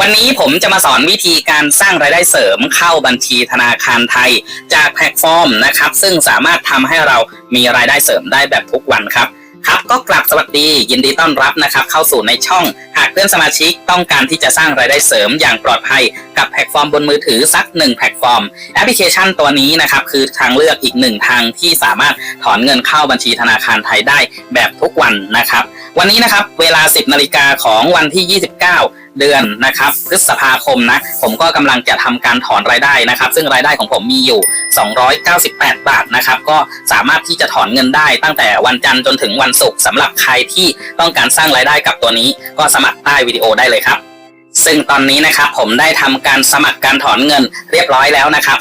วันนี้ผมจะมาสอนวิธีการสร้างรายได้เสริมเข้าบัญชีธนาคารไทย จากแพลตฟอร์มนะครับ ซึ่งสามารถทำให้เรามีรายได้เสริมได้แบบทุกวันครับครับก็กลับสวัสดียินดีต้อนรับนะครับ เข้าสู่ในช่อง หากเพื่อนสมาชิกต้องการที่จะสร้างรายได้เสริมอย่างปลอดภัย กับแพลตฟอร์มบนมือถือสักหนึ่งแพลตฟอร์ม แอปพลิเคชันตัวนี้นะครับ คือทางเลือกอีกหนึ่งทางที่สามารถถอนเงินเข้าบัญชีธนาคารไทยได้แบบทุกวันนะครับ วันนี้นะครับ เวลา 10นาฬิกาของวันที่ 29 เดือนนะครับพฤษภาคมนะผมก็กำลังจะทำการถอนรายได้นะครับ ซึ่งรายได้ของผมมีอยู่ 298 บาทนะครับก็สามารถที่จะถอนเงินได้ตั้งแต่วันจันทร์จนถึงวันศุกร์สำหรับใครที่ต้องการสร้างรายได้กับตัวนี้ ก็สมัครใต้วิดีโอได้เลยครับซึ่งตอนนี้นะครับผมได้ทำการสมัครการถอนเงินเรียบร้อยแล้วนะครับ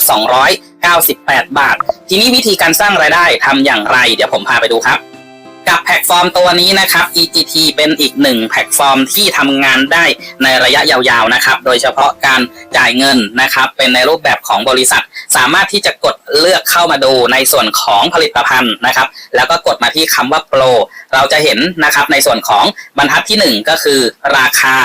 298 บาท ทีนี้วิธีการสร้างรายได้ทำอย่างไร เดี๋ยวผมพาไปดูครับ กับแพลตฟอร์มตัวนี้นะครับ EGT เป็นอีกหนึ่งแพลตฟอร์มที่ทำงานได้ในระยะยาวๆนะครับ โดยเฉพาะการจ่ายเงินนะครับ เป็นในรูปแบบของบริษัท สามารถที่จะกดเลือกเข้ามาดูในส่วนของผลิตภัณฑ์นะครับ แล้วก็กดมาที่คำว่าโปร เราจะเห็นนะครับในส่วนของบรรทัดที่หนึ่งก็คือราคา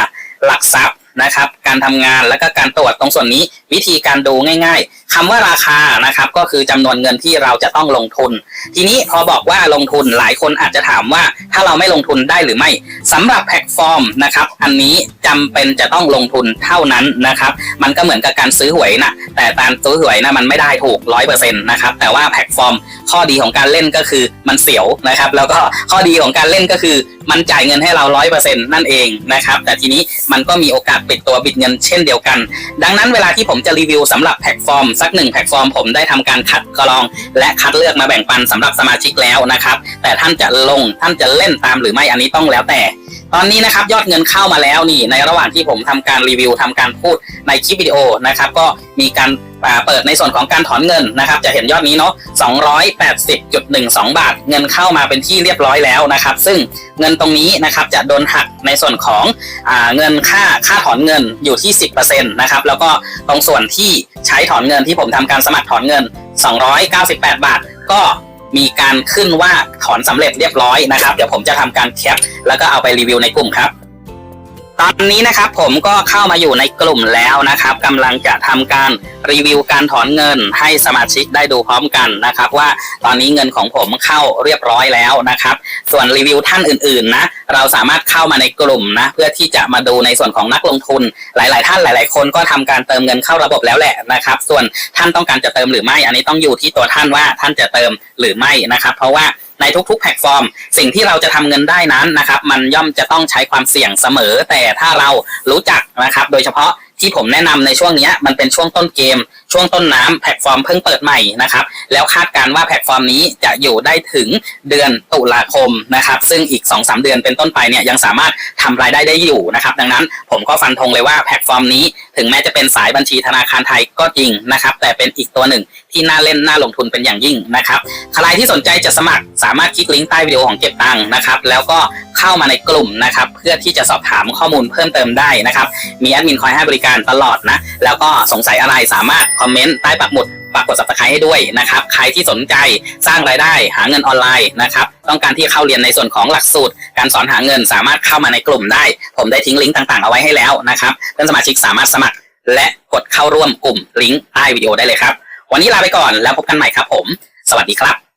หลักทรัพย์นะครับ การทำงานแล้วก็การตรวจตรงส่วนนี้วิธีการดูง่าย ๆ คำว่าราคานะครับ ก็คือจำนวนเงินที่เราจะต้องลงทุน ทีนี้พอบอกว่าลงทุนหลายคนอาจจะถามว่า ถ้าเราไม่ลงทุนได้หรือไม่สำหรับแพลตฟอร์มนะครับ อันนี้จำเป็นจะต้องลงทุนเท่านั้นนะครับ มันก็เหมือนกับการซื้อหวยนะแต่การซื้อหวยนะมันไม่ได้ถูกร้อยเปอร์เซ็นต์นะครับแต่ว่าแพลตฟอร์ม ข้อดีของการเล่นก็คือมันเสียวนะครับ แล้วก็ข้อดีของการเล่นก็คือมันจ่ายเงินให้เราร้อยเปอร์เซ็นต์นั่นเองนะครับ แต่ทีนี้มันก็มีโอกาสปิดตัวบิดเงินเช่นเดียวกัน ดังนั้นเวลาที่ผมจะรีวิวสำหรับแพลตฟอร์มสักหนึ่งแพลตฟอร์มผมได้ทำการคัดกรอง และคัดเลือกมาแบ่งปันสำหรับสมาชิกแล้วนะครับ แต่ท่านจะลงท่านจะเล่นตามหรือไม่อันนี้ต้องแล้วแต่ ตอนนี้นะครับยอดเงินเข้ามาแล้วนี่ในระหว่างที่ผมทำการรีวิวทำการพูดในคลิปวิดีโอนะครับก็มีการ เปิดในส่วนของการถอนเงินนะครับ จะเห็นยอดนี้เนาะ280.12 บาท เงินเข้ามาเป็นที่เรียบร้อยแล้วนะครับ ซึ่งเงินตรงนี้นะครับจะโดนหักในส่วนของอเงินค่าค่าถอนเงินอยู่ที่ 10%นะครับแล้วก็ตรงส่วนที่ใช้ถอนเงินที่ผมทำการสมัครถอนเงิน 298 บาท ก็มีการขึ้นว่าถอนสำเร็จเรียบร้อยนะครับ เดี๋ยวผมจะทำการแคปแล้วก็เอาไปรีวิวในกลุ่มครับ ตอนนี้นะครับผมก็เข้ามาอยู่ในกลุ่มแล้วนะครับกำลังจะทำการรีวิวการถอนเงินให้สมาชิกได้ดูพร้อมกันนะครับ ว่าตอนนี้เงินของผมเข้าเรียบร้อยแล้วนะครับ ส่วนรีวิวท่านอื่นๆนะเราสามารถเข้ามาในกลุ่มนะเพื่อที่จะมาดูในส่วนของนักลงทุน หลาย ๆ ท่านหลาย ๆ คนก็ทำการเติมเงินเข้าระบบแล้วแหละนะครับ ส่วนท่านต้องการจะเติมหรือไม่ อันนี้ต้องอยู่ที่ตัวท่านว่าท่านจะเติมหรือไม่นะครับ เพราะว่า ในทุกๆ แพลตฟอร์ม สิ่งที่เราจะทำเงินได้นั้นนะครับ มันย่อมจะต้องใช้ความเสี่ยงเสมอ แต่ถ้าเรารู้จักนะครับ โดยเฉพาะ ที่ผมแนะนำในช่วงนี้มันเป็นช่วงต้นเกม ช่วงต้นน้ำแพลตฟอร์มเพิ่งเปิดใหม่นะครับ แล้วคาดการณ์ว่าแพลตฟอร์มนี้จะอยู่ได้ถึงเดือนตุลาคมนะครับ ซึ่งอีก 2-3 เดือนเป็นต้นไปเนี่ยยังสามารถทำรายได้ได้อยู่นะครับ ดังนั้นผมก็ฟันธงเลยว่าแพลตฟอร์มนี้ถึงแม้จะเป็นสายบัญชีธนาคารไทยก็จริงนะครับ แต่เป็นอีกตัวหนึ่งที่น่าเล่นน่าลงทุนเป็นอย่างยิ่งนะครับ ใครที่สนใจจะสมัครสามารถคลิกลิงก์ใต้วิดีโอของเก็บตังค์นะครับ แล้วก็ เข้ามาในกลุ่มนะครับ เพื่อที่จะสอบถามข้อมูลเพิ่มเติมได้นะครับ มีแอดมินคอยให้บริการตลอดนะ แล้วก็สงสัยอะไรสามารถคอมเมนต์ใต้ปักหมุดฝากกด subscribe ให้ด้วยนะครับ ใครที่สนใจสร้างรายได้หาเงินออนไลน์นะครับ ต้องการที่เข้าเรียนในส่วนของหลักสูตร การสอนหาเงินสามารถเข้ามาในกลุ่มได้ ผมได้ทิ้งลิงก์ต่างๆ เอาไว้ให้แล้วนะครับเพื่อนสมาชิกสามารถสมัคร และกดเข้าร่วมกลุ่มลิงก์ใต้วิดีโอได้เลยครับ วันนี้ลาไปก่อนแล้วพบกันใหม่ครับผม สวัสดีครับ